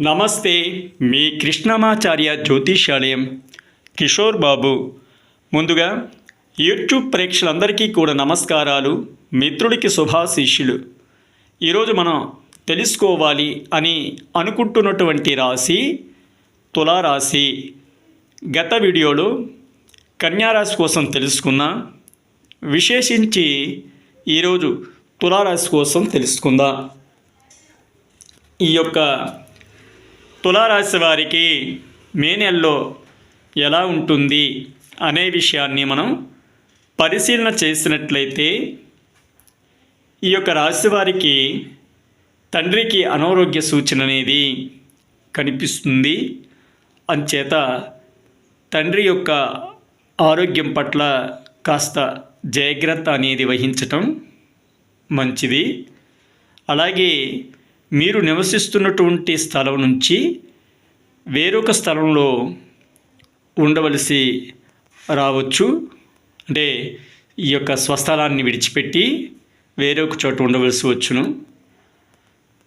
నమస్తే మీ కృష్ణమాచార్య జ్యోతిషాలయం కిషోర్ బాబు. ముందుగా యూట్యూబ్ ప్రేక్షకులందరికీ కూడా నమస్కారాలు మిత్రుడికి శుభాశీష్యులు ఈరోజు మనం తెలుసుకోవాలి అని అనుకుంటున్నటువంటి రాశి తులారాశి. గత వీడియోలో కన్యారాశి కోసం తెలుసుకున్నా విశేషించి ఈరోజు తులారాశి కోసం తెలుసుకుందాం. ఈ యొక్క తులారాశి వారికి మే నెలలో ఎలా ఉంటుంది అనే విషయాన్ని మనం పరిశీలన చేసినట్లయితే ఈ యొక్క రాశి వారికి తండ్రికి అనారోగ్య సూచన అనేది కనిపిస్తుంది. అంచేత తండ్రి యొక్క ఆరోగ్యం పట్ల కాస్త జాగ్రత్త అనేది వహించటం మంచిది. అలాగే మీరు నివసిస్తున్నటువంటి స్థలం నుంచి వేరొక స్థలంలో ఉండవలసి రావచ్చు. అంటే ఈ యొక్క స్వస్థలాన్ని విడిచిపెట్టి వేరొక చోట ఉండవలసి వచ్చును.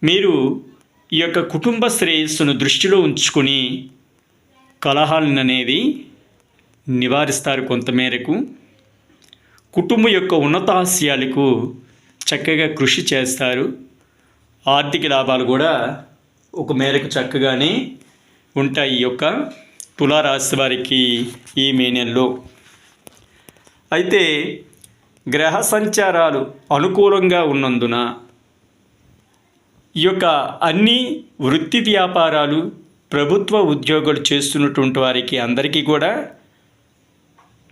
మీరు ఈ యొక్క కుటుంబ శ్రేయస్సును దృష్టిలో ఉంచుకొని కలహాలను అనేది నివారిస్తారు కొంతమేరకు. కుటుంబం యొక్క ఉన్నతాశయాలకు చక్కగా కృషి చేస్తారు. ఆర్థిక లాభాలు కూడా ఒక మేరకు చక్కగానే ఉంటాయి ఈ యొక్క తులారాశి వారికి ఈ మే నెలలో. అయితే గ్రహ సంచారాలు అనుకూలంగా ఉన్నందున ఈ యొక్క అన్ని వృత్తి వ్యాపారాలు ప్రభుత్వ ఉద్యోగాలు చేస్తున్నటువంటి వారికి అందరికీ కూడా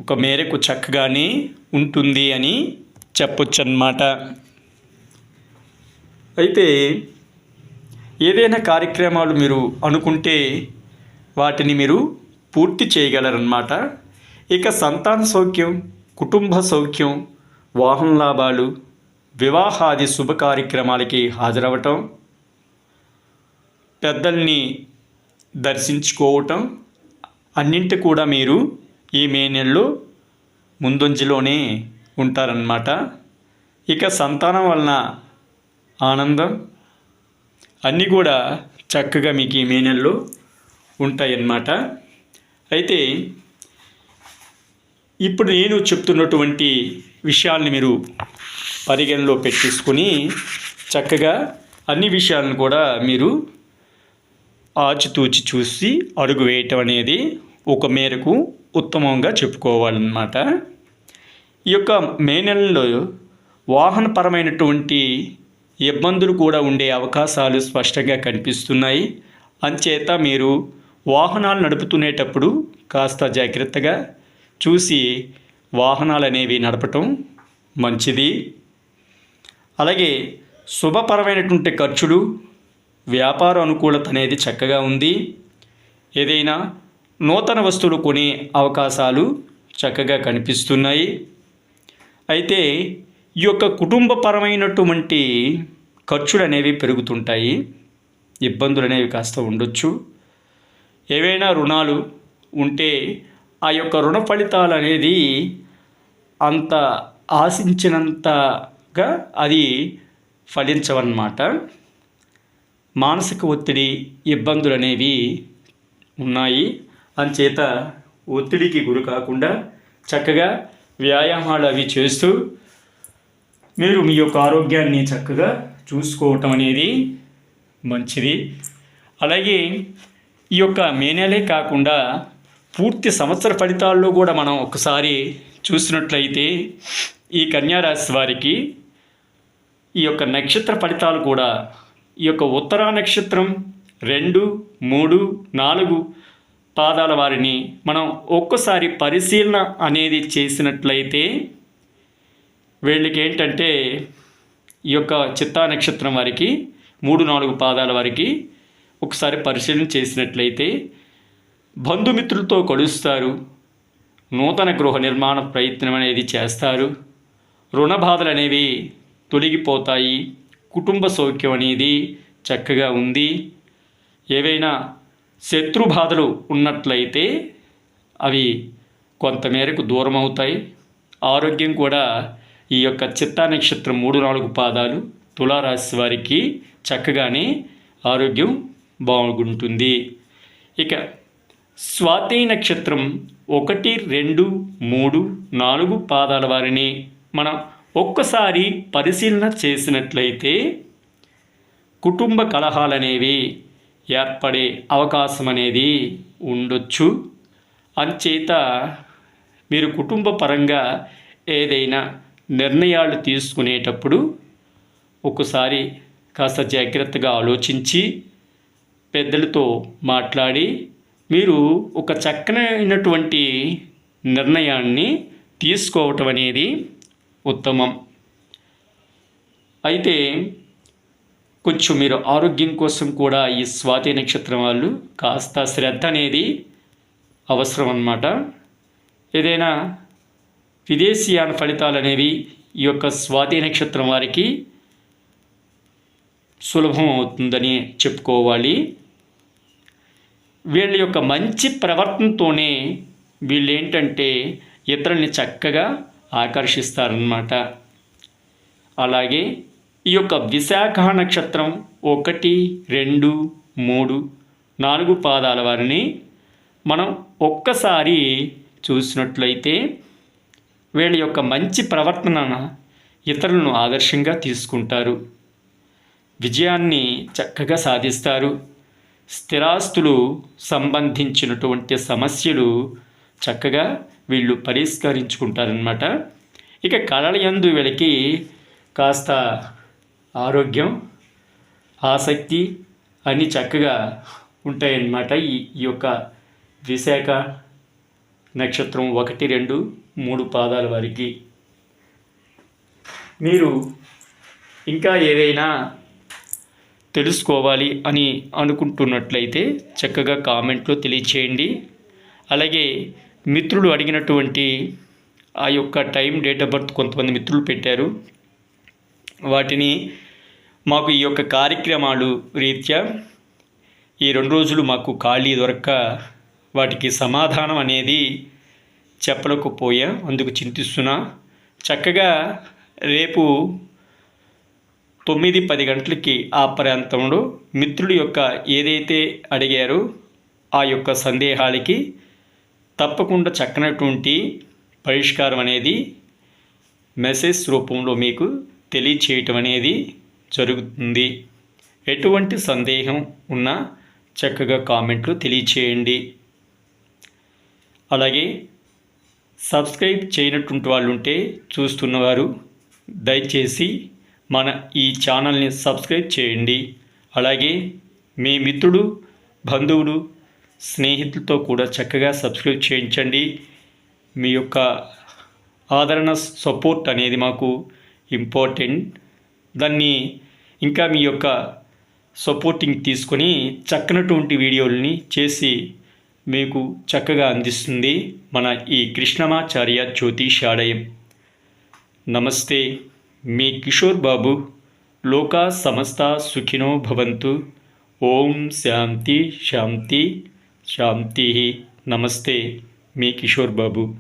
ఒక మేరకు చక్కగానే ఉంటుంది అని చెప్పొచ్చు అన్నమాట అయితే ఏదైనా కార్యక్రమాలు మీరు అనుకుంటే వాటిని మీరు పూర్తి చేయగలరన్నమాట. ఇక సంతాన సౌఖ్యం కుటుంబ సౌఖ్యం వాహన లాభాలు వివాహాది శుభ కార్యక్రమాలకి హాజరవటం పెద్దల్ని దర్శించుకోవటం అన్నింటి కూడా మీరు ఈ మే నెలలో ముందంజలోనే ఉంటారన్నమాట. ఇక సంతానం వలన ఆనందం అన్నీ కూడా చక్కగా మీకు ఈ మే నెలలో ఉంటాయన్నమాట. అయితే ఇప్పుడు నేను చెప్తున్నటువంటి విషయాల్ని మీరు పరిగణలో పెట్టేసుకొని చక్కగా అన్ని విషయాలను కూడా మీరు ఆచితూచి చూసి అడుగు వేయటం అనేది ఒక మేరకు ఉత్తమంగా చెప్పుకోవాలన్నమాట. ఈ యొక్క మే నెలలో వాహనపరమైనటువంటి ఇబ్బందులు కూడా ఉండే అవకాశాలు స్పష్టంగా కనిపిస్తున్నాయి. అంచేత మీరు వాహనాలు నడుపుతునేటప్పుడు కాస్త జాగ్రత్తగా చూసి వాహనాలు అనేవి నడపటం మంచిది. అలాగే శుభపరమైనటువంటి ఖర్చులు వ్యాపార అనుకూలత అనేది చక్కగా ఉంది. ఏదైనా నూతన వస్తువులు కొనే అవకాశాలు చక్కగా కనిపిస్తున్నాయి. అయితే ఈ యొక్క కుటుంబపరమైనటువంటి ఖర్చులు అనేవి పెరుగుతుంటాయి ఇబ్బందులు అనేవి కాస్త ఉండొచ్చు. ఏవైనా రుణాలు ఉంటే ఆ యొక్క రుణ ఫలితాలు అనేది అంత ఆశించినంతగా అది ఫలించవన్నమాట. మానసిక ఒత్తిడి ఇబ్బందులు అనేవి ఉన్నాయి. అంచేత ఒత్తిడికి గురి కాకుండా చక్కగా వ్యాయామాలు అవి చేస్తూ మీరు మీ యొక్క ఆరోగ్యాన్ని చక్కగా చూసుకోవటం అనేది మంచిది. అలాగే ఈ యొక్క మే నెలే కాకుండా పూర్తి సంవత్సర ఫలితాల్లో కూడా మనం ఒకసారి చూసినట్లయితే ఈ కన్యారాశి వారికి ఈ యొక్క నక్షత్ర ఫలితాలు కూడా ఈ యొక్క ఉత్తరా నక్షత్రం రెండు మూడు నాలుగు పాదాల వారిని మనం ఒక్కసారి పరిశీలన అనేది చేసినట్లయితే వీళ్ళకి ఏంటంటే ఈ యొక్క చిత్తా నక్షత్రం వారికి మూడు నాలుగు పాదాల వారికి ఒకసారి పరిశీలన చేసినట్లయితే బంధుమిత్రులతో కలుస్తారు నూతన గృహ నిర్మాణ ప్రయత్నం అనేది చేస్తారు రుణ బాధలు అనేవి తొలగిపోతాయి కుటుంబ సౌఖ్యం అనేది చక్కగా ఉంది. ఏవైనా శత్రు బాధలు ఉన్నట్లయితే అవి కొంతమేరకు దూరం అవుతాయి ఆరోగ్యం కూడా ఈ యొక్క చిత్తా నక్షత్రం మూడు నాలుగు పాదాలు తులారాశి వారికి చక్కగానే ఆరోగ్యం బాగుంటుంది. ఇక స్వాతి నక్షత్రం ఒకటి రెండు మూడు నాలుగు పాదాల వారిని మనం ఒక్కసారి పరిశీలన చేసినట్లయితే కుటుంబ కలహాలనేవి ఏర్పడే అవకాశం అనేది ఉండొచ్చు. అంచేత మీరు కుటుంబ పరంగా ఏదైనా నిర్ణయాలు తీసుకునేటప్పుడు ఒకసారి కాస్త జాగ్రత్తగా ఆలోచించి పెద్దలతో మాట్లాడి మీరు ఒక చక్కనైనటువంటి నిర్ణయాన్ని తీసుకోవటం అనేది ఉత్తమం. అయితే కొంచెం మీరు ఆరోగ్యం కోసం కూడా ఈ స్వాతి నక్షత్రం వాళ్ళు కాస్త శ్రద్ధ అనేది అవసరం అన్నమాట ఏదైనా విదేశీయాన ఫలితాలు అనేవి ఈ యొక్క స్వాతి నక్షత్రం వారికి సులభం అవుతుందని చెప్పుకోవాలి. వీళ్ళ యొక్క మంచి ప్రవర్తనతోనే వీళ్ళు ఏంటంటే ఇతరుల్ని చక్కగా ఆకర్షిస్తారన్నమాట. అలాగే ఈ యొక్క విశాఖ నక్షత్రం ఒకటి రెండు మూడు నాలుగు పాదాల వారిని మనం ఒక్కసారి చూసినట్లయితే వీళ్ళ యొక్క మంచి ప్రవర్తన ఇతరులను ఆదర్శంగా తీసుకుంటారు. విజయాన్ని చక్కగా సాధిస్తారు. స్థిరాస్తులు సంబంధించినటువంటి సమస్యలు చక్కగా వీళ్ళు పరిష్కరించుకుంటారనమాట ఇక కళల యందు వీళ్ళకి కాస్త ఆరోగ్యం ఆసక్తి అన్నీ చక్కగా ఉంటాయన్నమాట ఈ ఈ యొక్క విశాఖ నక్షత్రం ఒకటి రెండు మూడు పాదాల వారికి. మీరు ఇంకా ఏదైనా తెలుసుకోవాలి అని అనుకుంటున్నట్లయితే చక్కగా కామెంట్లో తెలియచేయండి. అలాగే మిత్రులు అడిగినటువంటి ఆ యొక్క టైం డేట్ ఆఫ్ బర్త్ కొంతమంది మిత్రులు పెట్టారు. వాటిని మాకు ఈ యొక్క కార్యక్రమాలు రీత్యా ఈ రెండు రోజులు మాకు ఖాళీ దొరక్క వాటికి సమాధానం అనేది చెప్పలేకపోయా అందుకు చింతిస్తున్నా. చక్కగా రేపు తొమ్మిది పది గంటలకి ఆ ప్రాంతంలో మిత్రుడి యొక్క ఏదైతే అడిగారో ఆ యొక్క సందేహాలకి తప్పకుండా చక్కనటువంటి పరిష్కారం అనేది మెసేజ్ రూపంలో మీకు తెలియచేయటం అనేది జరుగుతుంది. ఎటువంటి సందేహం ఉన్నా చక్కగా కామెంట్లు తెలియచేయండి. అలాగే సబ్స్క్రైబ్ చేయనటువంటి వాళ్ళు ఉంటే చూస్తున్నవారు దయచేసి మన ఈ ఛానల్ని సబ్స్క్రైబ్ చేయండి. అలాగే మీ మిత్రుడు బంధువులు స్నేహితులతో కూడా చక్కగా సబ్స్క్రైబ్ చేయించండి. మీ యొక్క ఆదరణ సపోర్ట్ అనేది మాకు ఇంపార్టెంట్. దాన్ని ఇంకా మీ యొక్క సపోర్టింగ్ తీసుకొని చక్కనటువంటి వీడియోలని చేసి మీకు చక్కగా అందిస్తుంది మన ఈ కృష్ణమాచార్య జ్యోతిషాలయం. నమస్తే మీ కిషోర్ బాబు లోకా సమస్త సుఖినో భవంతు. ఓం శాంతి శాంతి శాంతి. నమస్తే మీ కిషోర్ బాబు.